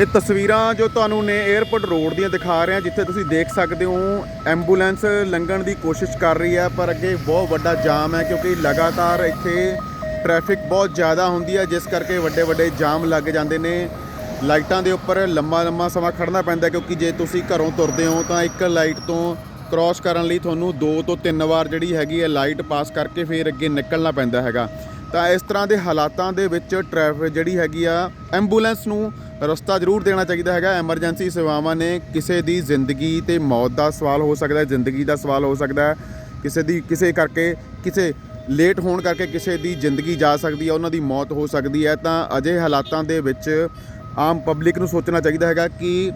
ਇਹ ਤਸਵੀਰਾਂ ਜੋ ਤੁਹਾਨੂੰ ਨੇ 에어ਪੋਰਟ ਰੋਡ ਦੀਆਂ ਦਿਖਾ ਰਹੇ ਹਾਂ, ਜਿੱਥੇ ਤੁਸੀਂ ਦੇਖ ਸਕਦੇ ਹੋ, ਐਂਬੂਲੈਂਸ ਲੰਘਣ ਦੀ ਕੋਸ਼ਿਸ਼ ਕਰ ਰਹੀ ਹੈ, ਪਰ ਅੱਗੇ ਬਹੁਤ ਵੱਡਾ ਜਾਮ ਹੈ, ਕਿਉਂਕਿ ਲਗਾਤਾਰ ਇੱਥੇ ਟ੍ਰੈਫਿਕ ਬਹੁਤ ਜ਼ਿਆਦਾ ਹੁੰਦੀ ਹੈ, ਜਿਸ ਕਰਕੇ ਵੱਡੇ ਵੱਡੇ ਜਾਮ ਲੱਗ ਜਾਂਦੇ ਨੇ। ਲਾਈਟਾਂ ਦੇ ਉੱਪਰ ਲੰਮਾ ਲੰਮਾ ਸਮਾਂ ਖੜਨਾ ਪੈਂਦਾ ਕਿਉਂਕਿ ਜੇ ਤੁਸੀਂ ਘਰੋਂ ਤੁਰਦੇ ਹੋ, ਤਾਂ ਇੱਕ ਲਾਈਟ ਤੋਂ ਕ੍ਰਾਸ ਕਰਨ ਲਈ ਤੁਹਾਨੂੰ ਦੋ ਤੋਂ ਤਿੰਨ ਵਾਰ ਜਿਹੜੀ ਹੈਗੀ ਹੈ ਲਾਈਟ ਪਾਸ ਕਰਕੇ ਫਿਰ ਅੱਗੇ ਨਿਕਲਣਾ ਪੈਂਦਾ ਹੈਗਾ। ਤਾਂ ਇਸ ਤਰ੍ਹਾਂ ਦੇ ਹਾਲਾਤਾਂ ਦੇ ਵਿੱਚ ਟ੍ਰੈਫਿਕ ਜਿਹੜੀ ਹੈਗੀ ਆ, ਐਂਬੂਲੈਂਸ ਨੂੰ ਰਸਤਾ ਜ਼ਰੂਰ ਦੇਣਾ ਚਾਹੀਦਾ ਹੈਗਾ। ਐਮਰਜੈਂਸੀ ਸੇਵਾਵਾਂ ਨੇ ਕਿਸੇ ਦੀ ਜ਼ਿੰਦਗੀ ਤੇ ਮੌਤ ਦਾ ਸਵਾਲ ਹੋ ਸਕਦਾ ਹੈ, ਜ਼ਿੰਦਗੀ ਦਾ ਸਵਾਲ ਹੋ ਸਕਦਾ ਹੈ। ਕਿਸੇ ਦੀ, ਕਿਸੇ ਕਰਕੇ ਕਿਸੇ ਲੇਟ ਹੋਣ ਕਰਕੇ ਕਿਸੇ ਦੀ ਜ਼ਿੰਦਗੀ ਜਾ ਸਕਦੀ ਹੈ, ਉਹਨਾਂ ਦੀ ਮੌਤ ਹੋ ਸਕਦੀ ਹੈ। ਤਾਂ ਅਜੇ ਹਾਲਾਤਾਂ ਦੇ ਵਿੱਚ ਆਮ ਪਬਲਿਕ ਨੂੰ ਸੋਚਣਾ ਚਾਹੀਦਾ ਹੈਗਾ ਕਿ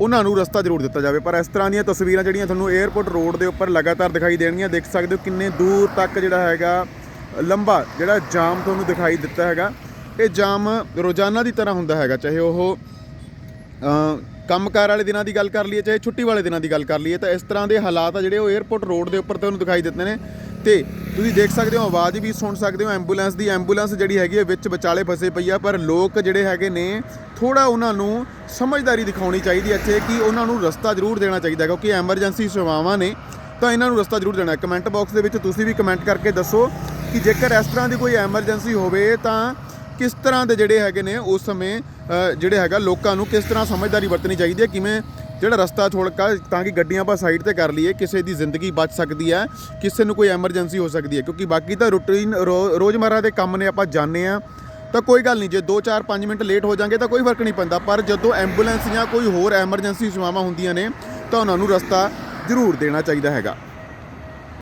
ਉਹਨਾਂ ਨੂੰ ਰਸਤਾ ਜ਼ਰੂਰ ਦਿੱਤਾ ਜਾਵੇ। ਪਰ ਇਸ ਤਰ੍ਹਾਂ ਦੀਆਂ ਤਸਵੀਰਾਂ ਜਿਹੜੀਆਂ ਤੁਹਾਨੂੰ 에어ਪੋਰਟ ਰੋਡ ਦੇ ਉੱਪਰ ਲਗਾਤਾਰ ਦਿਖਾਈ ਦੇਣਗੀਆਂ, ਦੇਖ ਸਕਦੇ ਹੋ ਕਿੰਨੇ ਦੂਰ ਤੱਕ ਜਿਹੜਾ ਹੈਗਾ, ਲੰਬਾ ਜਿਹੜਾ ਜਾਮ ਤੁਹਾਨੂੰ ਦਿਖਾਈ ਦਿੱਤਾ ਹੈਗਾ। ਇਹ ਜਾਮ ਰੋਜ਼ਾਨਾ ਦੀ ਤਰ੍ਹਾਂ ਹੁੰਦਾ ਹੈਗਾ ਚਾਹੇ ਉਹ ਅ, ਕੰਮਕਾਰ ਵਾਲੇ ਦਿਨਾਂ ਦੀ ਗੱਲ ਕਰ ਲਈਏ ਚਾਹੇ ਛੁੱਟੀ ਵਾਲੇ ਦਿਨਾਂ ਦੀ ਗੱਲ ਕਰ ਲਈਏ ਤਾਂ ਇਸ ਤਰ੍ਹਾਂ ਦੇ ਹਾਲਾਤ ਆ ਜਿਹੜੇ ਉਹ 에어ਪੋਰਟ ਰੋਡ ਦੇ ਉੱਪਰ ਤੁਹਾਨੂੰ ਦਿਖਾਈ ਦਿੱਤੇ ਨੇ। ਤੇ ਤੁਸੀਂ ਦੇਖ ਸਕਦੇ ਹੋ ਆਵਾਜ਼ ਵੀ ਸੁਣ ਸਕਦੇ ਹੋ ਐਂਬੂਲੈਂਸ ਦੀ ਐਂਬੂਲੈਂਸ ਜਿਹੜੀ ਹੈਗੀ ਹੈ ਵਿੱਚ ਵਿਚਾਲੇ ਫਸੇ ਪਈ ਆ ਪਰ ਲੋਕ ਜਿਹੜੇ ਹੈਗੇ ਨੇ ਥੋੜਾ ਉਹਨਾਂ ਨੂੰ ਸਮਝਦਾਰੀ ਦਿਖਾਉਣੀ ਚਾਹੀਦੀ ਹੈ ਇੱਥੇ ਕਿ ਉਹਨਾਂ ਨੂੰ ਰਸਤਾ ਜ਼ਰੂਰ ਦੇਣਾ ਚਾਹੀਦਾ ਕਿਉਂਕਿ ਐਮਰਜੈਂਸੀ ਸੇਵਾਵਾਂ ਨੇ ਤਾਂ ਇਹਨਾਂ ਨੂੰ ਰਸਤਾ ਜ਼ਰੂਰ ਦੇਣਾ। ਕਮੈਂਟ ਬਾਕਸ ਦੇ ਵਿੱਚ ਤੁਸੀਂ ਵੀ ਕਮੈਂਟ ਕਰਕੇ ਦੱਸੋ ਕਿ ਜੇਕਰ ਇਸ ਤਰ੍ਹਾਂ ਦੀ ਕੋਈ ਐਮਰਜੈਂਸੀ ਹੋਵੇ ਤਾਂ ਕਿਸ ਤਰ੍ਹਾਂ ਦੇ ਜਿਹੜੇ ਹੈਗੇ ਨੇ ਉਸ ਸਮੇਂ ਜਿਹੜੇ ਹੈਗਾ ਲੋਕਾਂ ਨੂੰ ਕਿਸ ਤਰ੍ਹਾਂ ਸਮਝਦਾਰੀ ਵਰਤਣੀ ਚਾਹੀਦੀ ਹੈ? ਕਿਵੇਂ ਜਿਹੜਾ ਰਸਤਾ ਛੋੜਕਾ ਤਾਂ ਕਿ ਗੱਡੀਆਂ ਆਪਾਂ ਸਾਈਡ ਤੇ ਕਰ ਲਈਏ, ਕਿਸੇ ਦੀ ਜ਼ਿੰਦਗੀ ਬਚ ਸਕਦੀ ਹੈ, ਕਿਸੇ ਨੂੰ ਕੋਈ ਐਮਰਜੈਂਸੀ ਹੋ ਸਕਦੀ ਹੈ? ਕਿਉਂਕਿ ਬਾਕੀ ਤਾਂ ਰੂਟੀਨ ਰੋਜ਼ਮਰਰਾ ਦੇ ਕੰਮ ਨੇ ਆਪਾਂ ਜਾਣਦੇ ਆ, ਤਾਂ ਕੋਈ ਗੱਲ ਨਹੀਂ, ਜੇ 2 4 5 ਮਿੰਟ ਲੇਟ ਹੋ ਜਾਾਂਗੇ ਤਾਂ ਕੋਈ ਫ਼ਰਕ ਨਹੀਂ ਪੈਂਦਾ, ਪਰ ਜਦੋਂ ਐਂਬੂਲੈਂਸ ਜਾਂ ਕੋਈ ਹੋਰ ਐਮਰਜੈਂਸੀ ਸੇਵਾਵਾਂ ਹੁੰਦੀਆਂ ਨੇ, ਤਾਂ ਉਹਨਾਂ ਨੂੰ ਰਸਤਾ ਜ਼ਰੂਰ ਦੇਣਾ ਚਾਹੀਦਾ ਹੈਗਾ।